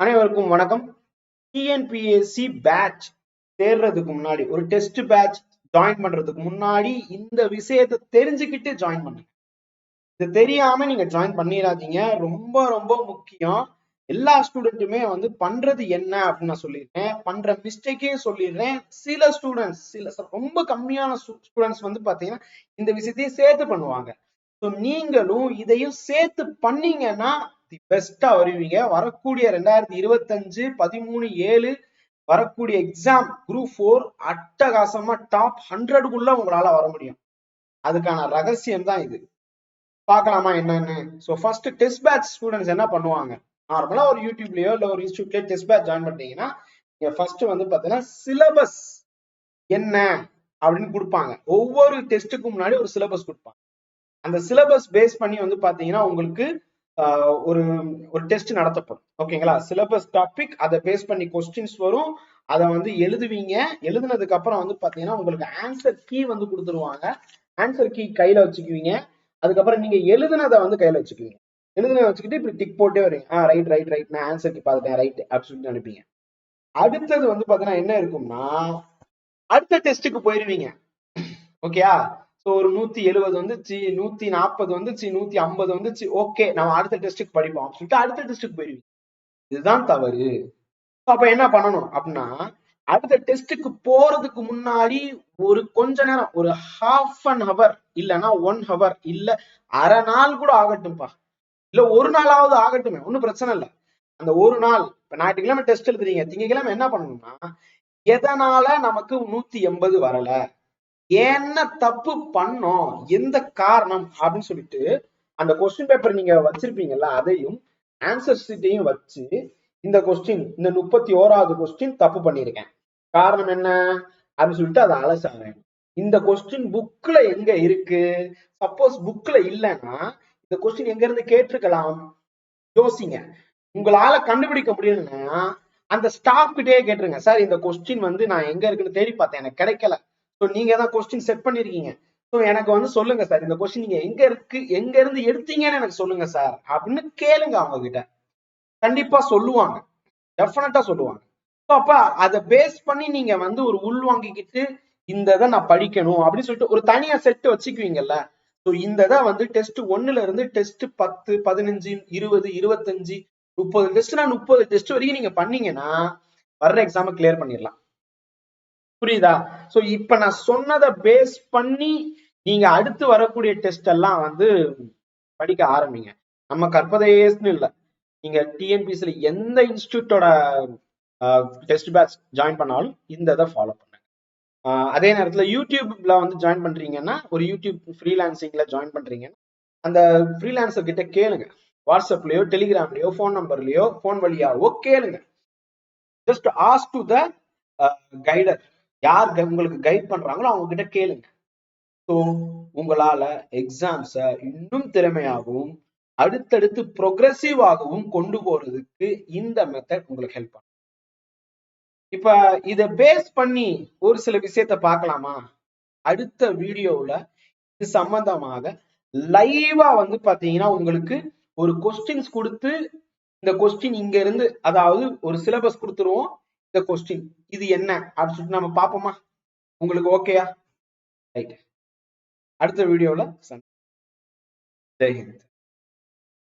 அனைவருக்கும் வணக்கம். TNPSC batch தேர்றதுக்கு முன்னாடி ஒரு டெஸ்ட் பேட்ச் ஜாயின் பண்றதுக்கு முன்னாடி இந்த விஷயத்தை தெரிஞ்சுக்கிட்டு ஜாயின் பண்ணுங்க. இது தெரியாம நீங்க ஜாயின் பண்ணிடாதீங்க. ரொம்ப ரொம்ப முக்கியம். எல்லா ஸ்டூடெண்ட்டுமே வந்து பண்றது என்ன அப்படின்னு நான் சொல்லிடுறேன். பண்ற மிஸ்டேக்கே சொல்லிடுறேன். சில ஸ்டூடெண்ட்ஸ் சில ரொம்ப கம்மியான ஸ்டூடெண்ட்ஸ் வந்து பாத்தீங்கன்னா இந்த விஷயத்தையும் சேர்த்து பண்ணுவாங்க. ஸோ நீங்களும் இதையும் சேர்த்து பண்ணீங்கன்னா தி பெஸ்டா வருவீங்க. வரக்கூடிய ரெண்டாயிரத்தி இருபத்தஞ்சு பதிமூணு ஏழு வரக்கூடிய எக்ஸாம் குரூப் ஃபோர் அட்டகாசமா டாப் ஹண்ட்ரடுக்குள்ள உங்களால வர முடியும். அதுக்கான ரகசியம் தான் இது. பார்க்கலாமா என்னன்னு? So first test batch students என்ன பண்ணுவாங்க? நார்மலா ஒரு யூடியூப்லயோ இல்லை ஒரு இன்ஸ்டியூட்லயோ டெஸ்ட் பேட்ச் ஜாயின் பண்ணிட்டீங்கன்னா நீங்க ஃபர்ஸ்ட் வந்து பாத்தீங்கன்னா சிலபஸ் என்ன அப்படின்னு கொடுப்பாங்க. ஒவ்வொரு டெஸ்ட்டுக்கு முன்னாடி ஒரு சிலபஸ் கொடுப்பாங்க. அந்த சிலபஸ் பேஸ் பண்ணி வந்து பாத்தீங்கன்னா உங்களுக்கு ஒரு ஒரு டெஸ்ட் நடத்தப்படும். ஓகேங்களா? சிலபஸ் டாபிக் அதை பேஸ் பண்ணி கொஸ்டின்ஸ் வரும். அதை வந்து எழுதுவீங்க. எழுதுனதுக்கு அப்புறம் வந்து பாத்தீங்கன்னா உங்களுக்கு ஆன்சர் கீ வந்து கொடுத்துருவாங்க. ஆன்சர் கீ கையில வச்சுக்குவீங்க. அதுக்கப்புறம் நீங்க எழுதுனதை வந்து கையில வச்சுக்குவீங்க. எழுதுனதை வச்சுக்கிட்டு இப்படி டிக் போட்டே வரீங்க. ஆ ரைட் ரைட் ரைட் நான் ஆன்சர் கீ பார்த்துட்டேன். ரைட் அப்படின்னு அனுப்பிங்க அடுத்தது வந்து பாத்தீங்கன்னா என்ன இருக்கும்னா அடுத்த டெஸ்ட்டுக்கு போயிருவீங்க. ஓகேயா? ஸோ ஒரு நூத்தி எழுபது வந்துச்சு நூத்தி நாற்பது வந்துச்சு நூத்தி ஐம்பது வந்துச்சு. ஓகே நம்ம அடுத்த டெஸ்ட்டுக்கு படிப்போம் சொல்லிட்டு அடுத்த டெஸ்ட்டுக்கு போயிடுவீங்க இதுதான் தவறு. அப்ப என்ன பண்ணணும் அப்படின்னா அடுத்த டெஸ்ட்டுக்கு போறதுக்கு முன்னாடி ஒரு கொஞ்ச நேரம் ஒரு ஹாஃப் அன் ஹவர் இல்லைன்னா ஒன் ஹவர் இல்ல அரை நாள் கூட ஆகட்டும்பா இல்ல ஒரு நாளாவது ஆகட்டுமே ஒன்றும் பிரச்சனை இல்லை. அந்த ஒரு நாள் இப்ப ஞாயிற்றுக்கிழமை டெஸ்ட் எழுதுறீங்க திங்கக்கிழமை என்ன பண்ணணும்னா எதனால நமக்கு நூத்தி எண்பது வரல? என்ன தப்பு பண்ணோம் எந்த காரணம் அப்படின்னு சொல்லிட்டு அந்த கொஸ்டின் பேப்பர் நீங்க வச்சிருப்பீங்கல்ல அதையும் ஆன்சர் ஷீட்டையும் வச்சு இந்த கொஸ்டின் இந்த முப்பத்தி ஓராவது கொஸ்டின் தப்பு பண்ணியிருக்கேன். காரணம் என்ன? அப்படின்னு சொல்லிட்டு அதை அலசாங்க இந்த கொஸ்டின் புக்ல எங்க இருக்கு? சப்போஸ் புக்ல இல்லைன்னா இந்த கொஸ்டின் எங்க இருந்து கேட்டிருக்கலாம்? யோசிங்க. உங்களால கண்டுபிடிக்க முடியலன்னா அந்த ஸ்டாஃப் கிட்டே கேட்டுருங்க. சார் இந்த கொஸ்டின் வந்து நான் எங்க இருக்குன்னு தேடி பார்த்தேன். எனக்கு கிடைக்கல. ஸோ நீங்க தான் கொஸ்டின் செட் பண்ணிருக்கீங்க. ஸோ எனக்கு வந்து சொல்லுங்க சார் இந்த கொஸ்டின் நீங்க எங்க இருக்கு எங்க இருந்து எடுத்தீங்கன்னு எனக்கு சொல்லுங்க சார் அப்படின்னு கேளுங்க அவங்க கிட்ட கண்டிப்பா சொல்லுவாங்க. டெஃபினட்டா சொல்லுவாங்க. ஸோ அப்ப அதை பேஸ் பண்ணி நீங்க வந்து ஒரு உள் வாங்கிக்கிட்டு இந்த இதை நான் படிக்கணும் அப்படின்னு சொல்லிட்டு ஒரு தனியா செட் வச்சுக்குவீங்கல்ல. ஸோ இந்த இதை வந்து டெஸ்ட் ஒன்னுல இருந்து டெஸ்ட் பத்து பதினஞ்சு இருபது இருபத்தஞ்சு முப்பது டெஸ்ட்னா முப்பது டெஸ்ட் வரைக்கும் நீங்க பண்ணீங்கன்னா வர்ற எக்ஸாமை கிளியர் பண்ணிடலாம். புரியுதா? சோ இப்ப நான் சொன்னதை பேஸ் பண்ணி நீங்க அடுத்து வரக்கூடிய டெஸ்ட் எல்லாம் வந்து படிக்க ஆரம்பிங்க. நம்ம கற்பதையேஸ்னு இல்லை. நீங்க டிஎன்பிசில எந்த இன்ஸ்டியூட்டோட டெஸ்ட் பேட்ச் ஜாயின் பண்ணாலும் இந்த இதை ஃபாலோ பண்ணுங்க. அதே நேரத்துல யூடியூப்ல வந்து ஜாயின் பண்றீங்கன்னா ஒரு யூடியூப் ஃப்ரீலான்சிங்ல ஜாயின் பண்றீங்கன்னா அந்த ஃப்ரீலான்சர் கிட்ட கேளுங்க. வாட்ஸ்அப்லயோ டெலிகிராம்லயோ ஃபோன் நம்பர்லயோ ஃபோன் வழியாவோ கேளுங்க. Just ask to the guider யார் உங்களுக்கு கைட் பண்றாங்களோ அவங்க கிட்ட கேளுங்க. ஸோ உங்களால எக்ஸாம்ஸ இன்னும் திறமையாகவும் அடுத்தடுத்து ப்ரொக்ரெசிவாகவும் கொண்டு போறதுக்கு இந்த மெத்தட் உங்களுக்கு ஹெல்ப் பண்ணும். இப்ப இத பேஸ் பண்ணி ஒரு சில விஷயத்த பார்க்கலாமா? அடுத்த வீடியோல இது சம்பந்தமாக லைவா வந்து பாத்தீங்கன்னா உங்களுக்கு ஒரு கொஸ்டின்ஸ் கொடுத்து இந்த கொஸ்டின் இங்க இருந்து அதாவது ஒரு சிலபஸ் கொடுத்துருவோம். இந்த கொஸ்டின் இது என்ன? அப்படின்னு சொல்லிட்டு நம்ம பார்ப்போமா? உங்களுக்கு ஓகேயா ரைட் அடுத்த வீடியோல ஜெய்ஹிந்த்